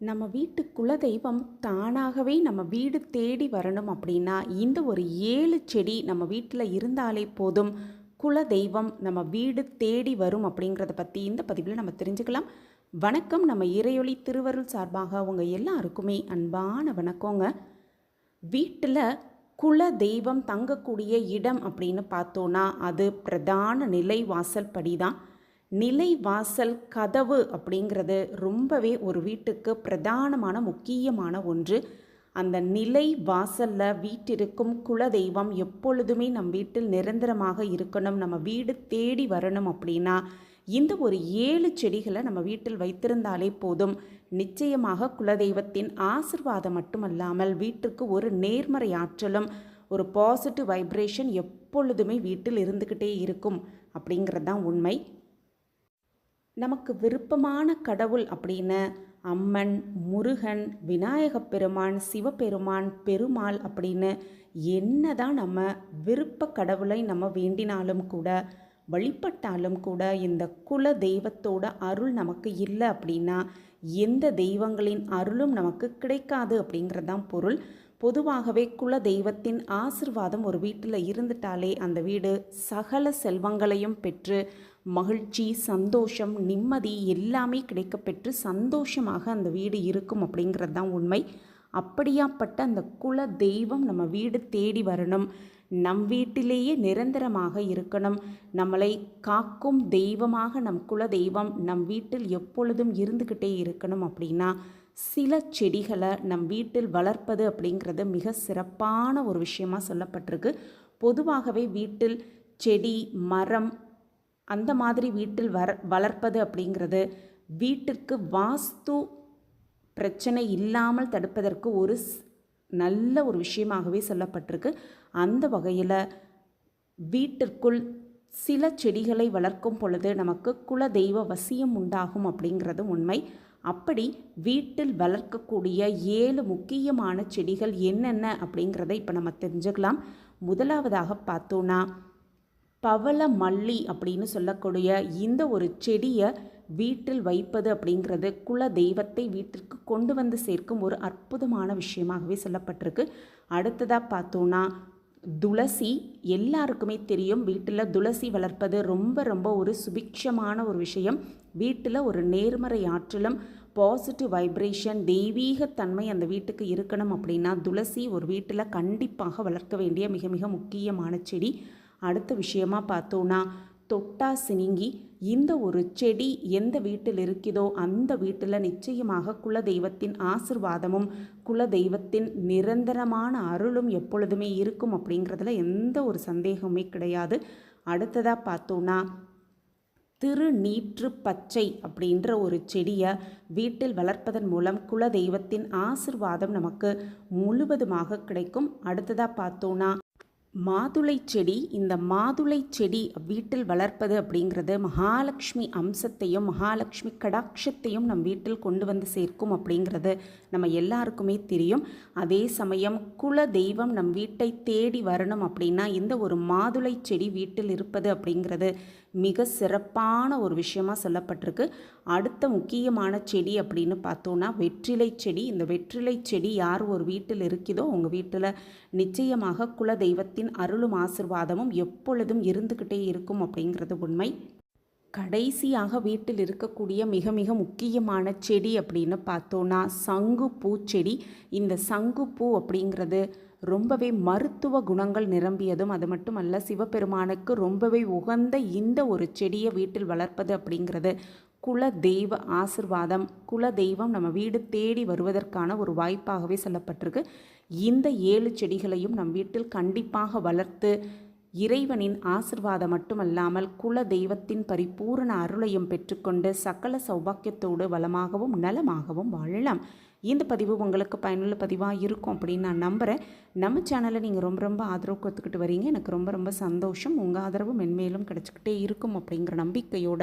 நம்ம வீட்டு குலதெய்வம் தானாகவே நம்ம வீடு தேடி வரணும் அப்படின்னா இந்த ஒரு ஏழு செடி நம்ம வீட்டில் இருந்தாலே போதும். குலதெய்வம் நம்ம வீடு தேடி வரும் அப்படிங்கிறத பற்றி இந்த பதிவில் நம்ம தெரிஞ்சுக்கலாம். வணக்கம். நம்ம இறையொளி திருவருள் சார்பாக உங்கள் எல்லாருக்குமே அன்பான வணக்கங்க. வீட்டில் குல தெய்வம் தங்கக்கூடிய இடம் அப்படின்னு பார்த்தோன்னா அது பிரதான நிலை வாசல் படி தான் நிலை வாசல் கதவு அப்படிங்கிறது ரொம்பவே ஒரு வீட்டுக்கு பிரதானமான முக்கியமான ஒன்று. அந்த நிலை வாசலில் வீட்டிற்கும் குலதெய்வம் எப்பொழுதுமே நம் வீட்டில் நிரந்தரமாக இருக்கணும். நம்ம வீடு தேடி வரணும் அப்படின்னா இந்த ஒரு ஏழு செடிகளை நம்ம வீட்டில் வைத்திருந்தாலே போதும். நிச்சயமாக குலதெய்வத்தின் ஆசிர்வாதம் மட்டுமல்லாமல் வீட்டிற்கு ஒரு நேர்மறை ஆற்றலும் ஒரு பாசிட்டிவ் வைப்ரேஷன் எப்பொழுதுமே வீட்டில் இருந்துக்கிட்டே இருக்கும் அப்படிங்கிறது தான் உண்மை. நமக்கு விருப்பமான கடவுள் அப்படின்னு அம்மன் முருகன் விநாயகப் பெருமான் சிவபெருமான் பெருமாள் அப்படின்னு என்னதான் நம்ம விருப்ப கடவுளை நம்ம வேண்டினாலும் கூட வழிபட்டாலும் கூட இந்த குல தெய்வத்தோட அருள் நமக்கு இல்லை அப்படின்னா எந்த தெய்வங்களின் அருளும் நமக்கு கிடைக்காது அப்படிங்கிறதான் பொருள். பொதுவாகவே குல தெய்வத்தின் ஆசிர்வாதம் ஒரு வீட்டில் இருந்துட்டாலே அந்த வீடு சகல செல்வங்களையும் பெற்று மகிழ்ச்சி சந்தோஷம் நிம்மதி எல்லாமே கிடைக்கப்பெற்று சந்தோஷமாக அந்த வீடு இருக்கும் அப்படிங்கிறது தான் உண்மை. அப்படியாப்பட்ட அந்த குல தெய்வம் நம்ம வீடு தேடி வரணும். நம் வீட்டிலேயே நிரந்தரமாக இருக்கணும். நம்மளை காக்கும் தெய்வமாக நம் குல தெய்வம் நம் வீட்டில் எப்பொழுதும் இருந்துக்கிட்டே இருக்கணும் அப்படின்னா சில செடிகளை நம் வீட்டில் வளர்ப்பது அப்படிங்கிறது மிக சிறப்பான ஒரு விஷயமாக சொல்லப்பட்டிருக்கு. பொதுவாகவே வீட்டில் செடி மரம் அந்த மாதிரி வீட்டில் வர வளர்ப்பது அப்படிங்கிறது வீட்டிற்கு வாஸ்து பிரச்சனை இல்லாமல் தடுப்பதற்கு ஒரு நல்ல ஒரு விஷயமாகவே சொல்லப்பட்டிருக்கு. அந்த வகையில் வீட்டிற்குள் சில செடிகளை வளர்க்கும் பொழுது நமக்கு குல தெய்வ வசியம் உண்டாகும் அப்படிங்கிறது உண்மை. அப்படி வீட்டில் வளர்க்கக்கூடிய ஏழு முக்கியமான செடிகள் என்னென்ன அப்படிங்கிறத இப்போ நம்ம தெரிஞ்சுக்கலாம். முதலாவதாக பார்த்தோன்னா பவள மல்லி அப்படின்னு சொல்லக்கூடிய இந்த ஒரு செடியை வீட்டில் வைப்பது அப்படிங்கிறது குல தெய்வத்தை வீட்டிற்கு கொண்டு வந்து சேர்க்கும் ஒரு அற்புதமான விஷயமாகவே சொல்லப்பட்டிருக்கு. அடுத்ததாக பார்த்தோன்னா துளசி. எல்லாருக்குமே தெரியும் வீட்டில் துளசி வளர்ப்பது ரொம்ப ரொம்ப ஒரு சுபிக்ஷமான ஒரு விஷயம். வீட்டில் ஒரு நேர்மறை ஆற்றலும் பாசிட்டிவ் வைப்ரேஷன் தெய்வீகத்தன்மை அந்த வீட்டுக்கு இருக்கணும் அப்படின்னா துளசி ஒரு வீட்டில் கண்டிப்பாக வளர்க்க வேண்டிய மிக மிக முக்கியமான செடி. அடுத்த விஷயமா பார்த்தோன்னா தொட்டா சினிங்கி இந்த ஒரு செடி எந்த வீட்டில் இருக்கிறதோ அந்த வீட்டில் நிச்சயமாக குலதெய்வத்தின் ஆசிர்வாதமும் குலதெய்வத்தின் நிரந்தரமான அருளும் எப்பொழுதுமே இருக்கும் அப்படிங்கிறதுல எந்த ஒரு சந்தேகமே கிடையாது. அடுத்ததாக பார்த்தோன்னா திருநீற்று பச்சை அப்படின்ற ஒரு செடியை வீட்டில் வளர்ப்பதன் மூலம் குலதெய்வத்தின் ஆசிர்வாதம் நமக்கு முழுவதுமாக கிடைக்கும். அடுத்ததாக பார்த்தோன்னா மாதுளை செடி இந்த மாதுளை செடி வீட்டில் வளர்ப்பது அப்படிங்கிறது மகாலட்சுமி அம்சத்தையும் மகாலட்சுமி கடாட்சத்தையும் நம் வீட்டில் கொண்டு வந்து சேர்க்கும் அப்படிங்கிறது நம்ம எல்லாருக்குமே தெரியும். அதே சமயம் குல தெய்வம் நம் வீட்டை தேடி வரணும் அப்படின்னா இந்த ஒரு மாதுளை செடி வீட்டில் இருப்பது அப்படிங்கிறது மிக சிறப்பான ஒரு விஷயமா சொல்லப்பட்டிருக்கு. அடுத்த முக்கியமான செடி அப்படின்னு பார்த்தோன்னா வெற்றிலை செடி. இந்த வெற்றிலை செடி யார் ஒரு வீட்டில் இருக்குதோ உங்கள் வீட்டில் நிச்சயமாக குல தெய்வத்தின் அருளும் ஆசிர்வாதமும் எப்பொழுதும் இருந்துக்கிட்டே இருக்கும் அப்படிங்கிறது உண்மை. கடைசியாக வீட்டில் இருக்கக்கூடிய மிக மிக முக்கியமான செடி அப்படின்னு பார்த்தோன்னா சங்கு பூச்செடி இந்த சங்கு பூ அப்படிங்கிறது ரொம்பவே மருத்துவ குணங்கள் நிரம்பியதும் அது மட்டுமல்ல சிவபெருமானுக்கு ரொம்பவே உகந்த இந்த ஒரு செடியை வீட்டில் வளர்ப்பது அப்படிங்கிறது குல தெய்வ ஆசிர்வாதம் குல தெய்வம் நம்ம வீடு தேடி வருவதற்கான ஒரு வாய்ப்பாகவே சொல்லப்பட்டிருக்கு. இந்த ஏழு செடிகளையும் நம் வீட்டில் கண்டிப்பாக வளர்த்து இறைவனின் ஆசிர்வாதம் மட்டுமல்லாமல் குல தெய்வத்தின் பரிபூரண அருளையும் பெற்றுக்கொண்டு சகல சௌபாக்கியத்தோடு வளமாகவும் நலமாகவும் வாழலாம். இந்த பதிவு உங்களுக்கு பயனுள்ள பதிவாக இருக்கும் அப்படின்னு நான் நம்புகிறேன் நம்ம சேனலை நீங்கள் ரொம்ப ரொம்ப ஆதரவு கொடுத்துக்கிட்டு வரீங்க. எனக்கு ரொம்ப ரொம்ப சந்தோஷம். உங்கள் ஆதரவு மென்மேலும் கிடச்சிக்கிட்டே இருக்கும் அப்படிங்கிற நம்பிக்கையோட